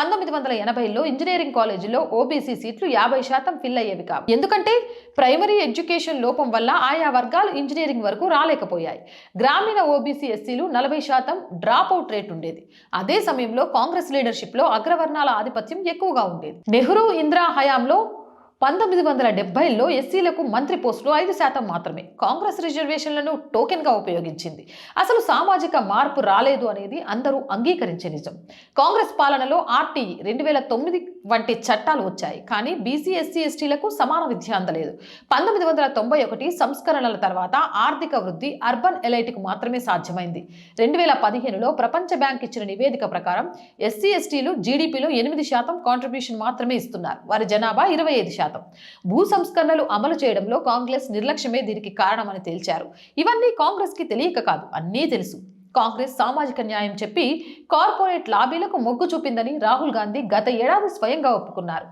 పంతొమ్మిది వందల ఎనభైలో ఇంజనీరింగ్ కాలేజీలో ఓబీసీ సీట్లు యాభై శాతం ఫిల్ అయ్యేవి కావు. ఎందుకంటే ప్రైమరీ ఎడ్యుకేషన్ లోపం వల్ల ఆయా వర్గాలు ఇంజనీరింగ్ వరకు రాలేకపోయాయి. గ్రామీణ ఓబీసీ ఎస్సీలు నలభై శాతం డ్రాప్ అవుట్ రేట్ ఉండేది. అదే సమయంలో కాంగ్రెస్ లీడర్షిప్లో అగ్రవర్ణాల ఆధిపత్యం ఎక్కువగా ఉండేది. నెహ్రూ ఇందిరా హయాంలో పంతొమ్మిది వందల డెబ్బైలో ఎస్సీలకు మంత్రి పోస్టులు ఐదు శాతం మాత్రమే. కాంగ్రెస్ రిజర్వేషన్లను టోకెన్గా ఉపయోగించింది. అసలు సామాజిక మార్పు రాలేదు అనేది అందరూ అంగీకరించే నిజం. కాంగ్రెస్ పాలనలో ఆర్టీఈ రెండు వేల తొమ్మిది వంటి చట్టాలు వచ్చాయి. కానీ బీసీ ఎస్సీ ఎస్టీలకు సమాన విద్య అందలేదు. పంతొమ్మిది వందల తొంభై ఒకటి సంస్కరణల తర్వాత ఆర్థిక వృద్ధి అర్బన్ ఎలైట్కు మాత్రమే సాధ్యమైంది. రెండు వేల పదిహేనులో ప్రపంచ బ్యాంక్ ఇచ్చిన నివేదిక ప్రకారం ఎస్సీ ఎస్టీలు జీడీపీలో ఎనిమిది శాతం కాంట్రిబ్యూషన్ మాత్రమే ఇస్తున్నారు. వారి జనాభా ఇరవై ఐదు శాతం. భూ సంస్కరణలు అమలు చేయడంలో కాంగ్రెస్ నిర్లక్ష్యమే దీనికి కారణమని తేల్చారు. ఇవన్నీ కాంగ్రెస్కి తెలియక కాదు అన్నీ తెలుసు. కాంగ్రెస్ సామాజిక న్యాయం చెప్పి కార్పొరేట్ లాబీలకు మొగ్గు చూపిందని రాహుల్ గాంధీ గత ఏడాది స్వయంగా ఒప్పుకున్నారు.